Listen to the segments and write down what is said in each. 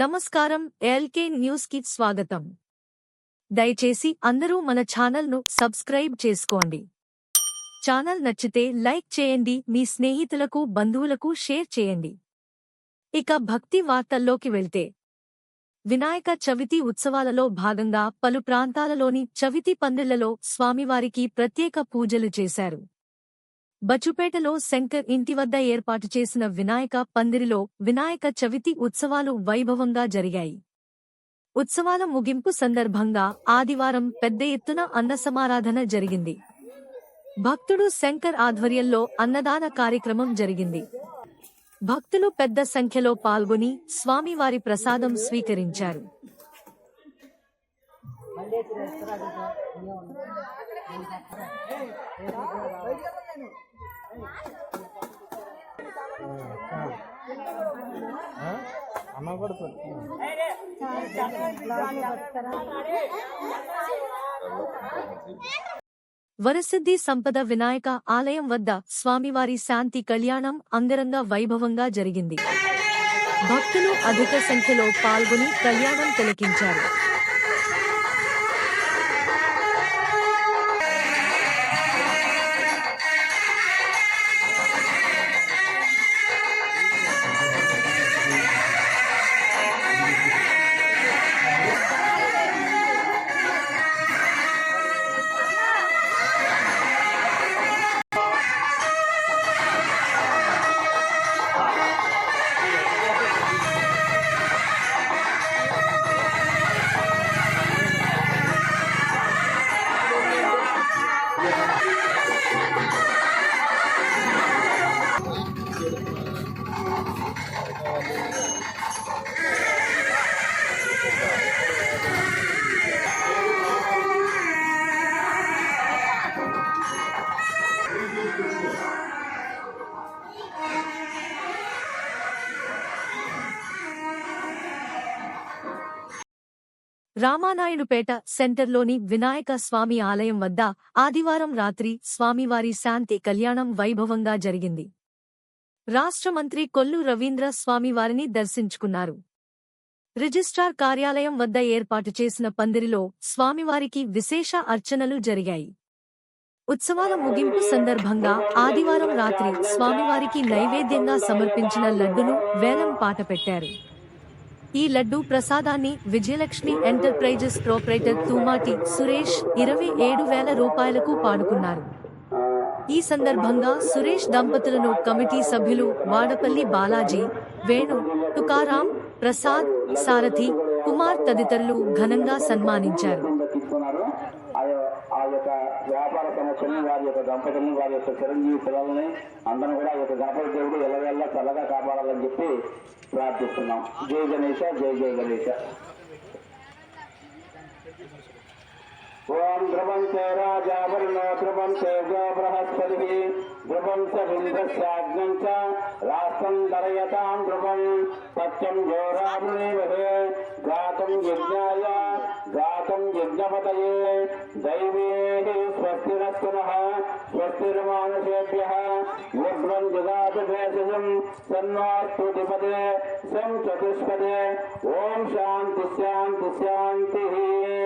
నమస్కారం ఎల్కే న్యూస్కి స్వాగతం. దయచేసి అందరూ మన ఛానల్ను సబ్స్క్రైబ్ చేసుకోండి. ఛానల్ నచ్చితే లైక్ చేయండి మీ స్నేహితులకు బంధువులకు షేర్ చేయండి. ఇక భక్తి వార్తల్లోకి వెళ్తే. వినాయక చవితి ఉత్సవాలలో భాగంగా పలు ప్రాంతాలలోని చవితి పందిళ్ళలో స్వామివారికి ప్రత్యేక పూజలు చేశారు. బచుపేటలో శంకర్ ఇంటి వద్ద ఏర్పాటు చేసిన వినాయక పందిరిలో వినాయక చవితి ఉత్సవాలు వైభవంగా జరిగాయి. ఉత్సవాల ముగింపు సందర్భంగా ఆదివారం పెద్ద ఎత్తున అన్న సమారాధన జరిగింది. భక్తుడు శంకర్ ఆధ్వర్యంలో అన్నదాన కార్యక్రమం జరిగింది. భక్తులు పెద్ద సంఖ్యలో పాల్గొని స్వామివారి ప్రసాదం స్వీకరించారు. అమ్మ కూడా వరసిద్ధి సంపద వినాయక ఆలయం వద్ద స్వామివారి శాంతి కళ్యాణం అంగరంగ వైభవంగా జరిగింది. భక్తులు అధిక సంఖ్యలో పాల్గొని కళ్యాణం తిలకించారు. రామానాయుడుపేట సెంటర్లోని వినాయక స్వామి ఆలయం వద్ద ఆదివారం రాత్రి స్వామివారి శాంతి కళ్యాణం వైభవంగా జరిగింది. రాష్ట్ర మంత్రి కొల్లు రవీంద్ర స్వామివారిని దర్శించుకున్నారు. రిజిస్ట్రార్ కార్యాలయం వద్ద ఏర్పాటు చేసిన పందిరిలో స్వామివారికి విశేష అర్చనలు జరిగాయి. ఉత్సవాల ముగింపు సందర్భంగా ఆదివారం రాత్రి స్వామివారికి నైవేద్యంగా సమర్పించిన లడ్డును వేలం పాట పెట్టారు. ఈ లడ్డు ప్రసాదాన్ని విజయలక్ష్మి ఎంటర్ప్రైజెస్ ప్రొపరేటర్ తూమాటి సురేష్ ఇరవై ఏడు వేల రూపాయలకు పాడుకున్నారు. ఈ సందర్భంగా సురేష్ దంపతులను కమిటీ సభ్యులు వాడపల్లి బాలాజీ వేణు తుకారాం ప్రసాద్ సారథి కుమార్ తదితరులు ఘనంగా సన్మానించారు. వ్యాపార వారి యొక్క దంపతులను వారి యొక్క చిరంజీవి పిల్లల్ని అందరం కూడా ఈ యొక్క గణపతి దేవుడు ఎల్లవేళ్ళ చల్లగా కాపాడాలని చెప్పి ప్రార్థిస్తున్నాం. జై గణేష జై జై గణేష. ओम द्रवंते राजा वर्णो द्रवंते गो बृहस्पति द्रवं स इंद्रस्याग्नं च राष्ट्रं धरयतां द्रवं सत्यं घोरामृहे गातं यज्ञाय गातं यज्ञपतये। दैवेः स्वस्तिरस्तुनः, स्वस्तिर्मानुषेभ्यः। उर्ध्वं जगातु भेषजं सन्नास्तुतिपदे सं चतुष्पदे ॐ शान्ति शान्ति, शान्तिः।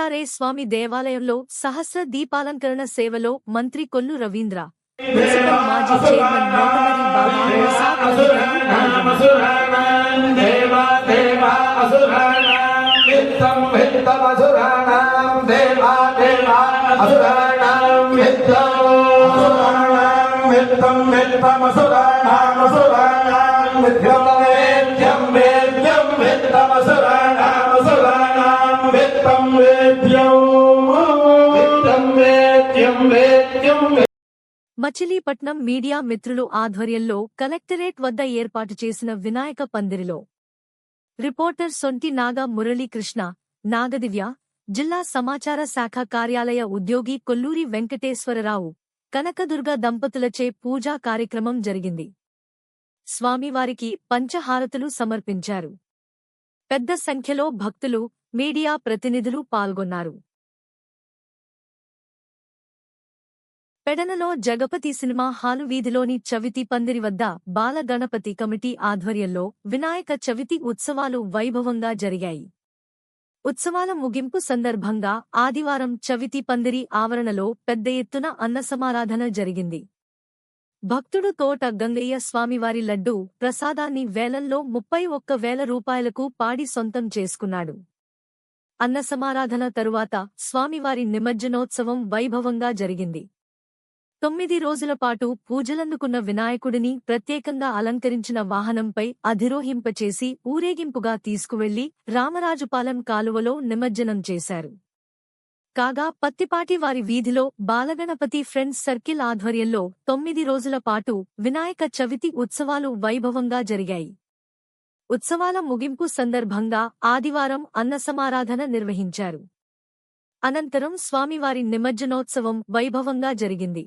చిట్టిపిల్లారే స్వామి దేవాలయంలో సహస్ర దీపాలంకరణ సేవలో మంత్రి కొల్లు రవీంద్ర. మున్సిపల్ మాజీ చైర్మన్ మోటమరి బాబా ప్రసాద్ మచిలీపట్నం మీడియా మిత్రులు ఆధ్వర్యంలో కలెక్టరేట్ వద్ద ఏర్పాటు చేసిన వినాయక పందిరిలో. రిపోర్టర్ సొంటి నాగ మురళీకృష్ణ నాగదివ్య జిల్లా సమాచార శాఖ కార్యాలయ ఉద్యోగి కొల్లూరి వెంకటేశ్వరరావు కనకదుర్గ దంపతులచే పూజా కార్యక్రమం జరిగింది. స్వామివారికి పంచహారతులు సమర్పించారు. పెద్ద సంఖ్యలో భక్తులు మీడియా ప్రతినిధులు పాల్గొన్నారు. పెడనలో జగపతి సినిమా హాలు వీధిలోని చవితి పందిరి వద్ద బాల గణపతి కమిటీ ఆధ్వర్యంలో వినాయక చవితి ఉత్సవాలు వైభవంగా జరిగాయి. ఉత్సవాల ముగింపు సందర్భంగా ఆదివారం చవితి పందిరి ఆవరణలో పెద్ద ఎత్తున అన్నసమారాధన జరిగింది. భక్తుడు తోట గంగయ్య స్వామివారి లడ్డు ప్రసాదాన్ని వేలల్లో ముప్పై ఒక్క వేల రూపాయలకు పాడి సొంతం చేసుకున్నాడు. అన్నసమారాధన తరువాత స్వామివారి నిమజ్జనోత్సవం వైభవంగా జరిగింది. తొమ్మిది రోజుల పాటు పూజలందుకున్న వినాయకుడిని ప్రత్యేకంగా అలంకరించిన వాహనంపై అధిరోహింపచేసి ఊరేగింపుగా తీసుకువెళ్ళి రామరాజుపాలెం కాలువలో నిమజ్జనం చేశారు. కాగా పత్తిపాటి వారి వీధిలో బాలగణపతి ఫ్రెండ్స్ సర్కిల్ ఆధ్వర్యంలో తొమ్మిది రోజుల పాటు వినాయక చవితి ఉత్సవాలు వైభవంగా జరిగాయి. ఉత్సవాల ముగింపు సందర్భంగా ఆదివారం అన్నసమారాధన నిర్వహించారు. అనంతరం స్వామివారి నిమజ్జనోత్సవం వైభవంగా జరిగింది.